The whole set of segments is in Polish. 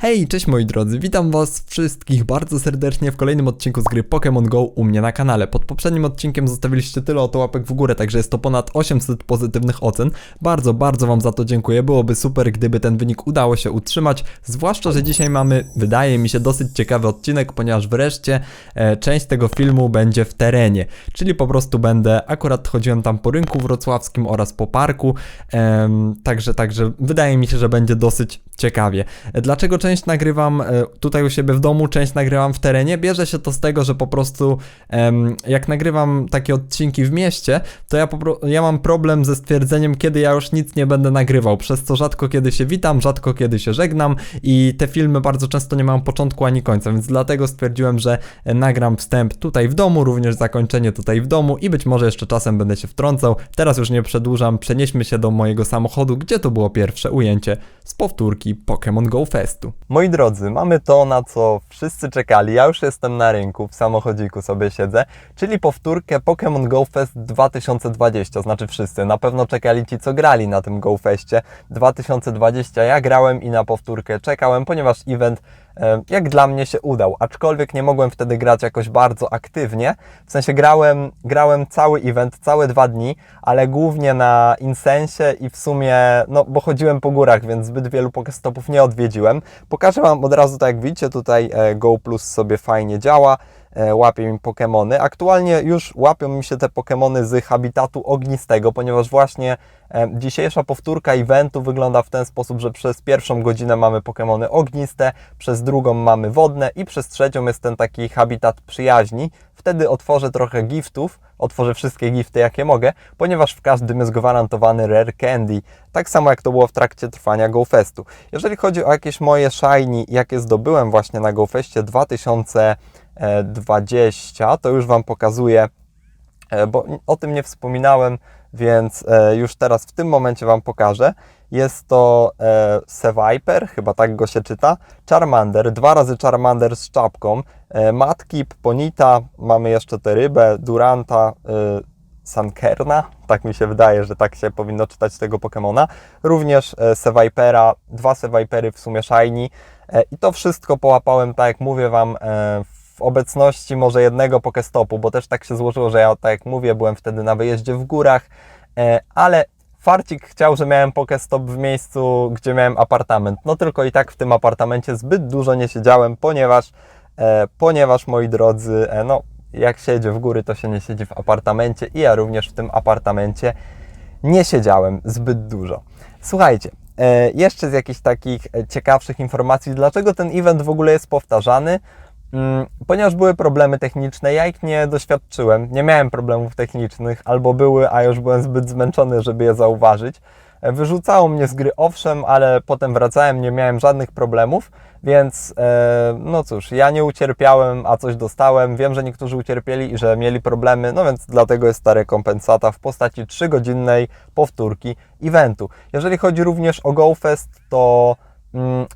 Hej, cześć moi drodzy, witam was wszystkich bardzo serdecznie w kolejnym odcinku z gry Pokémon GO u mnie na kanale. Pod poprzednim odcinkiem zostawiliście tyle oto łapek w górę, także jest to ponad 800 pozytywnych ocen. Bardzo, bardzo wam za to dziękuję, byłoby super gdyby ten wynik udało się utrzymać, zwłaszcza, że dzisiaj mamy, wydaje mi się, dosyć ciekawy odcinek, ponieważ wreszcie e, część tego filmu będzie w terenie, czyli po prostu będę, akurat chodziłem tam po rynku wrocławskim oraz po parku, em, także, także wydaje mi się, że będzie dosyć ciekawie. Dlaczego część nagrywam e, tutaj u siebie w domu, część nagrywam w terenie? Bierze się to z tego, że po prostu jak nagrywam takie odcinki w mieście, to ja, ja mam problem ze stwierdzeniem, kiedy ja już nic nie będę nagrywał, przez co rzadko kiedy się witam, rzadko kiedy się żegnam i te filmy bardzo często nie mają początku ani końca, więc dlatego stwierdziłem, że e, nagram wstęp tutaj w domu, również zakończenie tutaj w domu i być może jeszcze czasem będę się wtrącał. Teraz już nie przedłużam, przenieśmy się do mojego samochodu, gdzie to było pierwsze ujęcie z powtórki Pokémon Go Festu. Moi drodzy, mamy to, na co wszyscy czekali. Ja już jestem na rynku, w samochodziku sobie siedzę, czyli powtórkę Pokémon Go Fest 2020. Znaczy wszyscy, na pewno czekali ci, co grali na tym Go Festie 2020. Ja grałem i na powtórkę czekałem, ponieważ event jak dla mnie się udał, aczkolwiek nie mogłem wtedy grać jakoś bardzo aktywnie. W sensie grałem, grałem cały event, całe dwa dni, ale głównie na Insensie i w sumie, no bo chodziłem po górach, więc zbyt wielu pokestopów nie odwiedziłem. Pokażę Wam od razu, tak jak widzicie, tutaj e, Go Plus sobie fajnie działa e, łapie mi Pokemony. Aktualnie już łapią mi się te Pokemony z habitatu ognistego, ponieważ właśnie e, dzisiejsza powtórka eventu wygląda w ten sposób, że przez pierwszą godzinę mamy Pokemony ogniste, przez drugą mamy wodne i przez trzecią jest ten taki habitat przyjaźni. Wtedy otworzę trochę giftów, otworzę wszystkie gifty jakie mogę, ponieważ w każdym jest gwarantowany Rare Candy. Tak samo jak to było w trakcie trwania GoFestu. Jeżeli chodzi o jakieś moje shiny, jakie zdobyłem właśnie na GoFestie 2020, to już Wam pokazuję E, bo o tym nie wspominałem, więc e, już teraz w tym momencie Wam pokażę. Jest to e, Seviper, chyba tak go się czyta, Charmander, dwa razy Charmander z czapką, e, Ponita, mamy jeszcze tę rybę, Duranta, e, Sankerna, tak mi się wydaje, że tak się powinno czytać tego Pokemona. Również e, Sevipera, dwa Sevipery w sumie Shiny. E, i to wszystko połapałem, tak jak mówię Wam, e, w obecności może jednego Pokestopu, bo też tak się złożyło, że ja, tak jak mówię, byłem wtedy na wyjeździe w górach, e, ale Farcik chciał, że miałem Pokestop w miejscu, gdzie miałem apartament. No tylko i tak w tym apartamencie zbyt dużo nie siedziałem, ponieważ, e, ponieważ moi drodzy, e, no jak się jedzie w góry, to się nie siedzi w apartamencie i ja również w tym apartamencie nie siedziałem zbyt dużo. Słuchajcie, jeszcze z jakichś takich ciekawszych informacji, dlaczego ten event w ogóle jest powtarzany? Mm, Ponieważ były problemy techniczne, ja ich nie doświadczyłem, nie miałem problemów technicznych, albo były, a już byłem zbyt zmęczony, żeby je zauważyć. E, Wyrzucało mnie z gry, owszem, ale potem wracałem, nie miałem żadnych problemów, więc e, no cóż, ja nie ucierpiałem, a coś dostałem. Wiem, że niektórzy ucierpieli i że mieli problemy, no więc dlatego jest ta rekompensata w postaci 3-godzinnej powtórki eventu. Jeżeli chodzi również o GoFest, to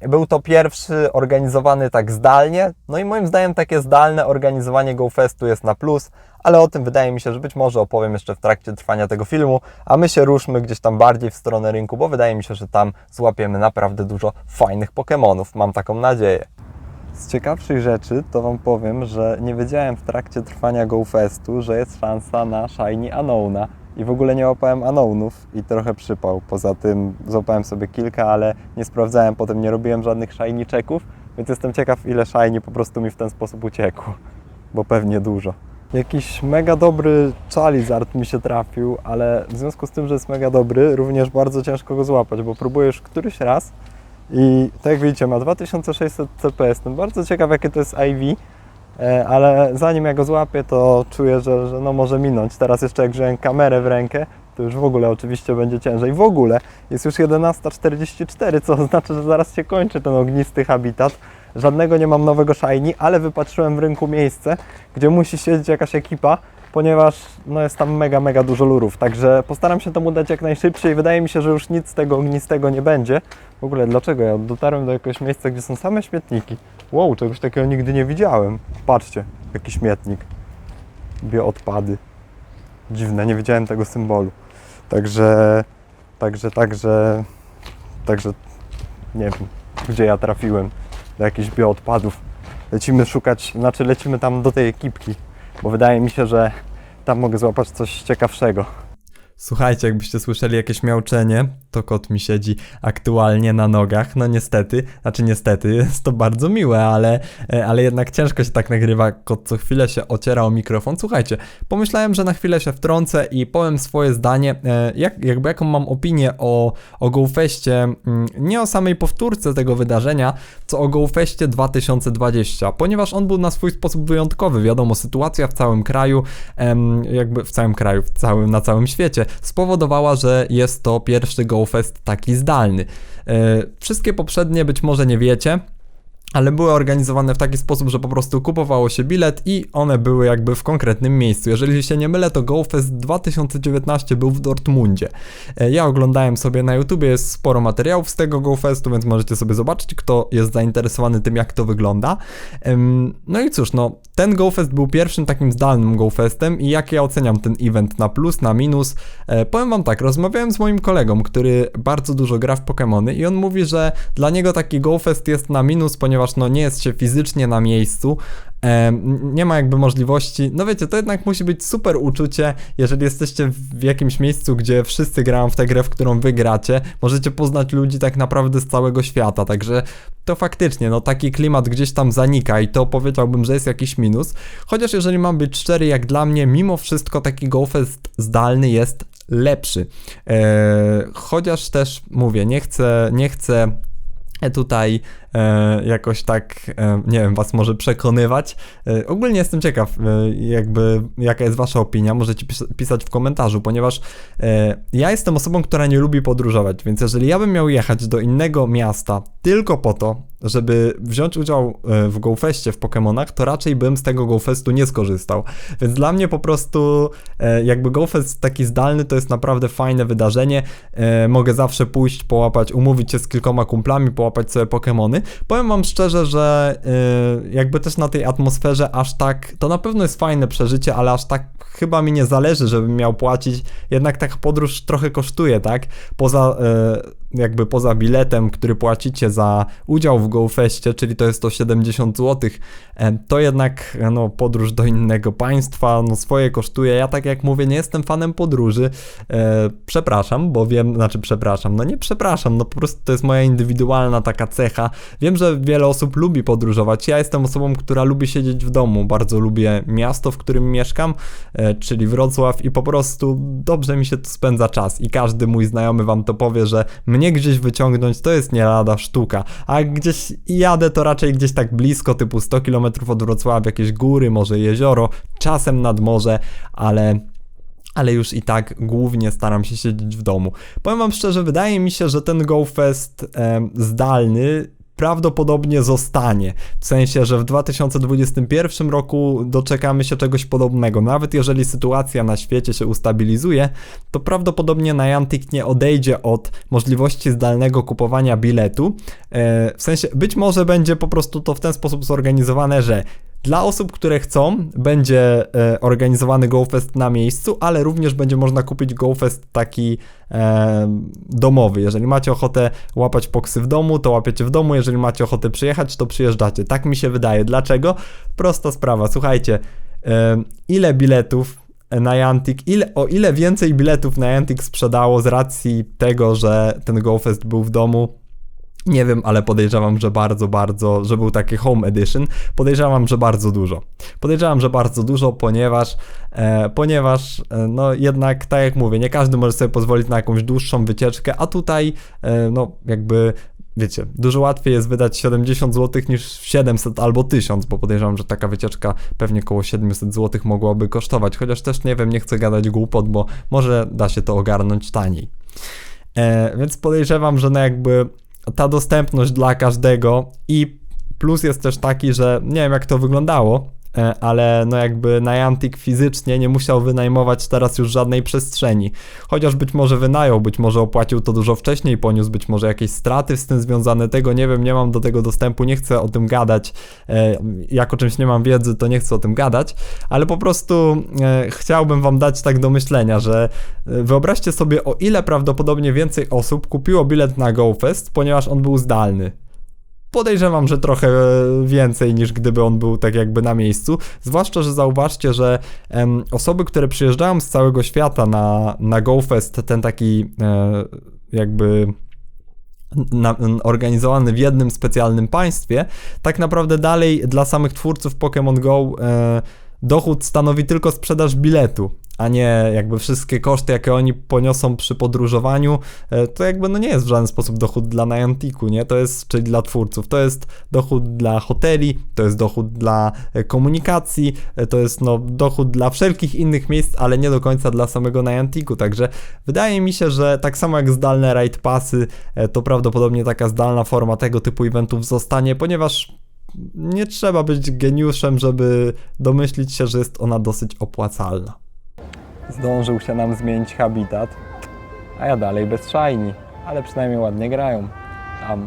Był to pierwszy organizowany tak zdalnie, no i moim zdaniem takie zdalne organizowanie GoFestu jest na plus, ale o tym wydaje mi się, że być może opowiem jeszcze w trakcie trwania tego filmu, a my się ruszmy gdzieś tam bardziej w stronę rynku, bo wydaje mi się, że tam złapiemy naprawdę dużo fajnych Pokémonów, mam taką nadzieję. Z ciekawszych rzeczy to Wam powiem, że nie wiedziałem w trakcie trwania GoFestu, że jest szansa na Shiny Anowna i w ogóle nie łapałem Anownów i trochę przypał. Poza tym złapałem sobie kilka, ale nie sprawdzałem, potem nie robiłem żadnych Shiny checków, więc jestem ciekaw ile Shiny po prostu mi w ten sposób uciekło, bo pewnie dużo. Jakiś mega dobry Charizard mi się trafił, ale w związku z tym, że jest mega dobry, również bardzo ciężko go złapać, bo próbuję już któryś raz i tak jak widzicie, ma 2600 CP. Jestem bardzo ciekaw, jakie to jest IV, ale zanim ja go złapię, to czuję, że, że no może minąć. Teraz jeszcze jak wziąłem kamerę w rękę, to już w ogóle oczywiście będzie ciężej. W ogóle jest już 11.44, co oznacza, że zaraz się kończy ten ognisty habitat. Żadnego nie mam nowego shiny, ale wypatrzyłem w rynku miejsce, gdzie musi siedzieć jakaś ekipa, ponieważ no jest tam mega, mega dużo lurów. Także postaram się to udać jak najszybciej. Wydaje mi się, że już nic z tego ognistego nie będzie. W ogóle dlaczego ja dotarłem do jakiegoś miejsca, gdzie są same śmietniki? Wow, czegoś takiego nigdy nie widziałem. Patrzcie, jaki śmietnik. Bioodpady. Dziwne, nie widziałem tego symbolu. Także, także, także, także nie wiem, gdzie ja trafiłem. do jakichś bioodpadów. Lecimy szukać, znaczy lecimy tam do tej ekipki, bo wydaje mi się, że tam mogę złapać coś ciekawszego. Słuchajcie, jakbyście słyszeli jakieś miauczenie, to kot mi siedzi aktualnie na nogach. No niestety, znaczy niestety, jest to bardzo miłe, ale, e, ale jednak ciężko się tak nagrywa. Kot co chwilę się ociera o mikrofon. Słuchajcie, pomyślałem, że na chwilę się wtrącę i powiem swoje zdanie, e, jak, jakby jaką mam opinię o, o GoFeście, mm, nie o samej powtórce tego wydarzenia, co o GoFeście 2020, ponieważ on był na swój sposób wyjątkowy. Wiadomo, sytuacja w całym kraju, jakby w całym kraju, w całym, na całym świecie, spowodowała, że jest to pierwszy GoFest taki zdalny. E, Wszystkie poprzednie być może nie wiecie, ale były organizowane w taki sposób, że po prostu kupowało się bilet i one były jakby w konkretnym miejscu. Jeżeli się nie mylę, to GoFest 2019 był w Dortmundzie. E, Ja oglądałem sobie na YouTubie, jest sporo materiałów z tego GoFestu, więc możecie sobie zobaczyć, kto jest zainteresowany tym, jak to wygląda. No i cóż, no, ten GoFest był pierwszym takim zdalnym GoFestem i jak ja oceniam ten event na plus, na minus? E, Powiem wam tak, rozmawiałem z moim kolegą, który bardzo dużo gra w Pokémony i on mówi, że dla niego taki GoFest jest na minus, ponieważ no nie jest się fizycznie na miejscu, nie ma jakby możliwości, no wiecie, to jednak musi być super uczucie, jeżeli jesteście w jakimś miejscu, gdzie wszyscy grają w tę grę, w którą wy gracie, możecie poznać ludzi tak naprawdę z całego świata, także to faktycznie, no taki klimat gdzieś tam zanika i to powiedziałbym, że jest jakiś minus, chociaż jeżeli mam być szczery, jak dla mnie, mimo wszystko taki GoFest zdalny jest lepszy, eee, chociaż też mówię, nie chcę, nie chcę tutaj e, jakoś tak, e, nie wiem, was może przekonywać. E, ogólnie jestem ciekaw, e, jakby, jaka jest wasza opinia, możecie pis pisać w komentarzu, ponieważ e, ja jestem osobą, która nie lubi podróżować, więc jeżeli ja bym miał jechać do innego miasta tylko po to, żeby wziąć udział e, w GoFestie w Pokémonach, to raczej bym z tego GoFestu nie skorzystał. Więc dla mnie po prostu e, jakby GoFest taki zdalny to jest naprawdę fajne wydarzenie. E, Mogę zawsze pójść, połapać, umówić się z kilkoma kumplami, połapać sobie Pokémony. Powiem wam szczerze, że jakby też na tej atmosferze aż tak, to na pewno jest fajne przeżycie, ale aż tak chyba mi nie zależy, żebym miał płacić. Jednak taka podróż trochę kosztuje, tak? Poza jakby poza biletem, który płacicie za udział w GoFestie, czyli to jest to 70 zł, e, to jednak e, no, podróż do innego państwa, no swoje kosztuje. Ja tak jak mówię, nie jestem fanem podróży. E, przepraszam, bo wiem, znaczy przepraszam, no nie przepraszam, no po prostu to jest moja indywidualna taka cecha. Wiem, że wiele osób lubi podróżować. Ja jestem osobą, która lubi siedzieć w domu. Bardzo lubię miasto, w którym mieszkam, czyli Wrocław i po prostu dobrze mi się tu spędza czas i każdy mój znajomy wam to powie, że mnie gdzieś wyciągnąć to jest nie lada sztuka, a jak jadę to raczej gdzieś tak blisko, typu 100 km od Wrocławia, jakieś góry, może jezioro, czasem nad morze, ale ale już i tak głównie staram się siedzieć w domu. Powiem wam szczerze, wydaje mi się, że ten GoFest em, zdalny prawdopodobnie zostanie. W sensie, że w 2021 roku doczekamy się czegoś podobnego. Nawet jeżeli sytuacja na świecie się ustabilizuje, to prawdopodobnie Niantic nie odejdzie od możliwości zdalnego kupowania biletu. E, w sensie, być może będzie po prostu to w ten sposób zorganizowane, że dla osób, które chcą, będzie e, organizowany GoFest na miejscu, ale również będzie można kupić GoFest taki e, domowy. Jeżeli macie ochotę łapać poksy w domu, to łapiecie w domu. Jeżeli macie ochotę przyjechać, to przyjeżdżacie. Tak mi się wydaje. Dlaczego? Prosta sprawa. Słuchajcie, e, ile biletów Niantic, ile, o ile więcej biletów Niantic sprzedało z racji tego, że ten GoFest był w domu, nie wiem, ale podejrzewam, że bardzo, bardzo, że był taki home edition. Podejrzewam, że bardzo dużo. Podejrzewam, że bardzo dużo, ponieważ, e, ponieważ, e, no jednak, tak jak mówię, nie każdy może sobie pozwolić na jakąś dłuższą wycieczkę, a tutaj, e, no jakby, wiecie, dużo łatwiej jest wydać 70 zł niż 700 albo 1000, bo podejrzewam, że taka wycieczka pewnie około 700 zł mogłaby kosztować, chociaż też nie wiem, nie chcę gadać głupot, bo może da się to ogarnąć taniej. E, więc podejrzewam, że no jakby ta dostępność dla każdego i plus jest też taki, że nie wiem jak to wyglądało, ale no jakby Niantic fizycznie nie musiał wynajmować teraz już żadnej przestrzeni. Chociaż być może wynajął, być może opłacił to dużo wcześniej, poniósł być może jakieś straty z tym związane, tego nie wiem, nie mam do tego dostępu, nie chcę o tym gadać, e, jak o czymś nie mam wiedzy, to nie chcę o tym gadać, ale po prostu e, chciałbym wam dać tak do myślenia, że e, wyobraźcie sobie o ile prawdopodobnie więcej osób kupiło bilet na GoFest, ponieważ on był zdalny. Podejrzewam, że trochę więcej niż gdyby on był tak jakby na miejscu. Zwłaszcza, że zauważcie, że em, osoby, które przyjeżdżają z całego świata na, na GoFest, ten taki e, jakby na, organizowany w jednym specjalnym państwie, tak naprawdę dalej dla samych twórców Pokémon Go e, dochód stanowi tylko sprzedaż biletu a nie jakby wszystkie koszty, jakie oni poniosą przy podróżowaniu, e, to jakby no nie jest w żaden sposób dochód dla Nianticu, nie? To jest, czyli dla twórców, to jest dochód dla hoteli, to jest dochód dla e, komunikacji, e, to jest no dochód dla wszelkich innych miejsc, ale nie do końca dla samego Nianticu, także wydaje mi się, że tak samo jak zdalne ride passy, to prawdopodobnie taka zdalna forma tego typu eventów zostanie, ponieważ nie trzeba być geniuszem, żeby domyślić się, że jest ona dosyć opłacalna zdążył się nam zmienić habitat, a ja dalej bez shiny, ale przynajmniej ładnie grają. Tam.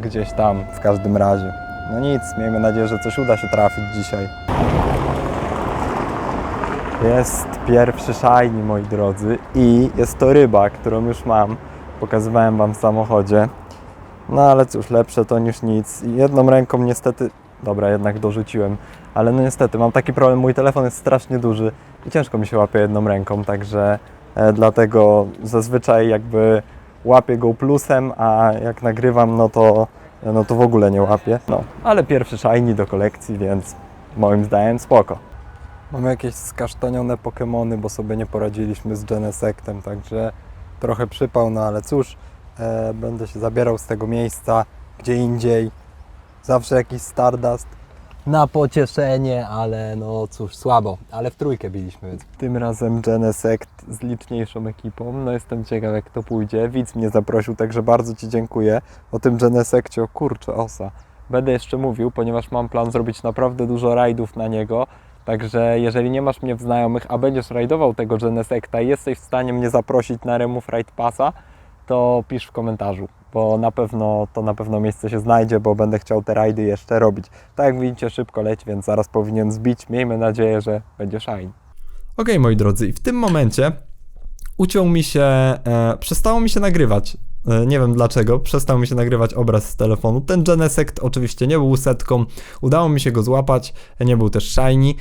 Gdzieś tam, w każdym razie. No nic, miejmy nadzieję, że coś uda się trafić dzisiaj. Jest pierwszy shiny, moi drodzy, i jest to ryba, którą już mam. Pokazywałem Wam w samochodzie. No ale cóż, lepsze to niż nic. Jedną ręką niestety Dobra, jednak dorzuciłem. Ale no niestety, mam taki problem, mój telefon jest strasznie duży i ciężko mi się łapie jedną ręką, także e, dlatego zazwyczaj jakby łapię go plusem, a jak nagrywam, no to, no to w ogóle nie łapię. No, ale pierwszy shiny do kolekcji, więc moim zdaniem spoko. Mamy jakieś skasztanione Pokémony, bo sobie nie poradziliśmy z Genesectem, także trochę przypał, no ale cóż, e, będę się zabierał z tego miejsca gdzie indziej. Zawsze jakiś Stardust na pocieszenie, ale no cóż, słabo. Ale w trójkę biliśmy, więc tym razem Genesect z liczniejszą ekipą. No jestem ciekaw jak to pójdzie. Widz mnie zaprosił, także bardzo Ci dziękuję. O tym Genesectie, o kurczę, osa. Będę jeszcze mówił, ponieważ mam plan zrobić naprawdę dużo rajdów na niego. Także jeżeli nie masz mnie w znajomych, a będziesz rajdował tego Genesecta i jesteś w stanie mnie zaprosić na Remove Ride Passa, to pisz w komentarzu bo na pewno to na pewno miejsce się znajdzie, bo będę chciał te rajdy jeszcze robić. Tak jak widzicie, szybko leć, więc zaraz powinien zbić. Miejmy nadzieję, że będzie shine. Ok, moi drodzy, w tym momencie uciął mi się, e, przestało mi się nagrywać. E, nie wiem dlaczego, przestał mi się nagrywać obraz z telefonu. Ten Genesect oczywiście nie był setką, udało mi się go złapać, nie był też shiny,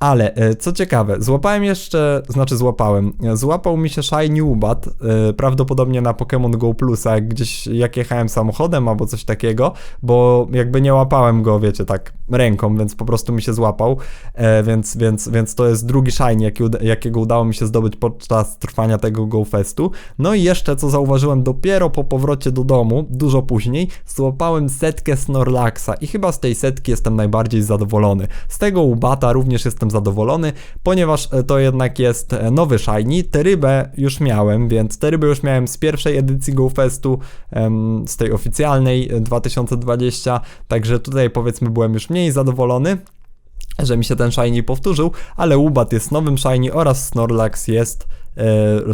ale e, co ciekawe, złapałem jeszcze, znaczy złapałem, złapał mi się Shiny Ubat, e, prawdopodobnie na Pokémon Go Plusa, jak gdzieś jak jechałem samochodem albo coś takiego, bo jakby nie łapałem go, wiecie, tak ręką, więc po prostu mi się złapał, e, więc, więc, więc to jest drugi Shiny, jaki, jakiego udało mi się zdobyć podczas trwania tego Go Festu. No i jeszcze, co zauważyłem dopiero po powrocie do domu, dużo później, złapałem setkę Snorlaxa i chyba z tej setki jestem najbardziej zadowolony. Z tego Ubata również jestem jestem zadowolony, ponieważ e, to jednak jest e, nowy Shiny. Tę rybę już miałem, więc tę rybę już miałem z pierwszej edycji GoFestu, z tej oficjalnej 2020, e, także tutaj powiedzmy byłem już mniej zadowolony że mi się ten Shiny powtórzył, ale Ubat jest nowym Shiny oraz Snorlax jest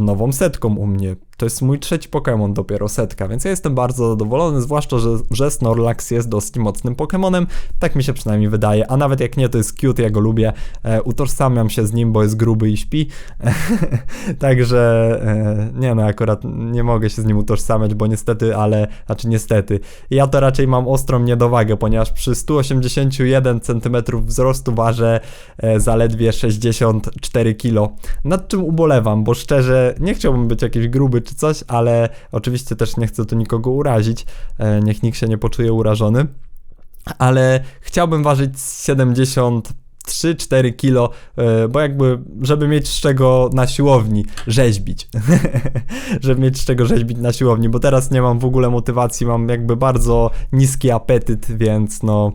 nową setką u mnie. To jest mój trzeci Pokémon, dopiero setka, więc ja jestem bardzo zadowolony, zwłaszcza, że, że Snorlax jest dosyć mocnym Pokémonem, tak mi się przynajmniej wydaje, a nawet jak nie, to jest cute, ja go lubię, e, utożsamiam się z nim, bo jest gruby i śpi, także e, nie no, akurat nie mogę się z nim utożsamiać, bo niestety, ale, znaczy niestety, ja to raczej mam ostrą niedowagę, ponieważ przy 181 cm wzrostu ważę e, zaledwie 64 kg, nad czym ubolewam, bo szczerze nie chciałbym być jakiś gruby czy coś, ale oczywiście też nie chcę tu nikogo urazić, e, niech nikt się nie poczuje urażony, ale chciałbym ważyć 70 3-4 kilo, e, bo jakby, żeby mieć z czego na siłowni rzeźbić. żeby mieć z czego rzeźbić na siłowni, bo teraz nie mam w ogóle motywacji, mam jakby bardzo niski apetyt, więc no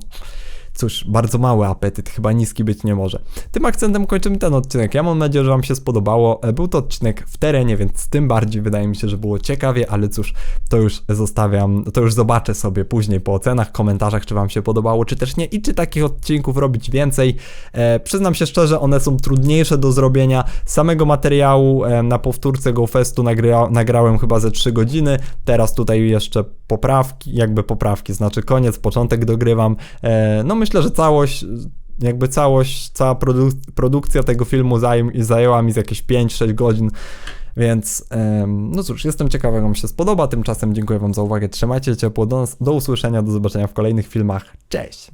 Cóż, bardzo mały apetyt, chyba niski być nie może. Tym akcentem kończymy ten odcinek. Ja mam nadzieję, że Wam się spodobało. E, był to odcinek w terenie, więc tym bardziej wydaje mi się, że było ciekawie, ale cóż, to już zostawiam, to już zobaczę sobie później po ocenach, komentarzach, czy Wam się podobało, czy też nie i czy takich odcinków robić więcej. E, przyznam się szczerze, one są trudniejsze do zrobienia. Samego materiału e, na powtórce GoFestu nagra, nagrałem chyba ze 3 godziny. Teraz tutaj jeszcze poprawki, jakby poprawki, znaczy koniec, początek dogrywam. E, no myślę, myślę, że całość, jakby całość, cała produ produkcja tego filmu zaj zajęła mi z jakieś 5-6 godzin. Więc no cóż, jestem ciekawy, jak Wam się spodoba. Tymczasem dziękuję Wam za uwagę. Trzymajcie ciepło. Do, do usłyszenia, do zobaczenia w kolejnych filmach. Cześć!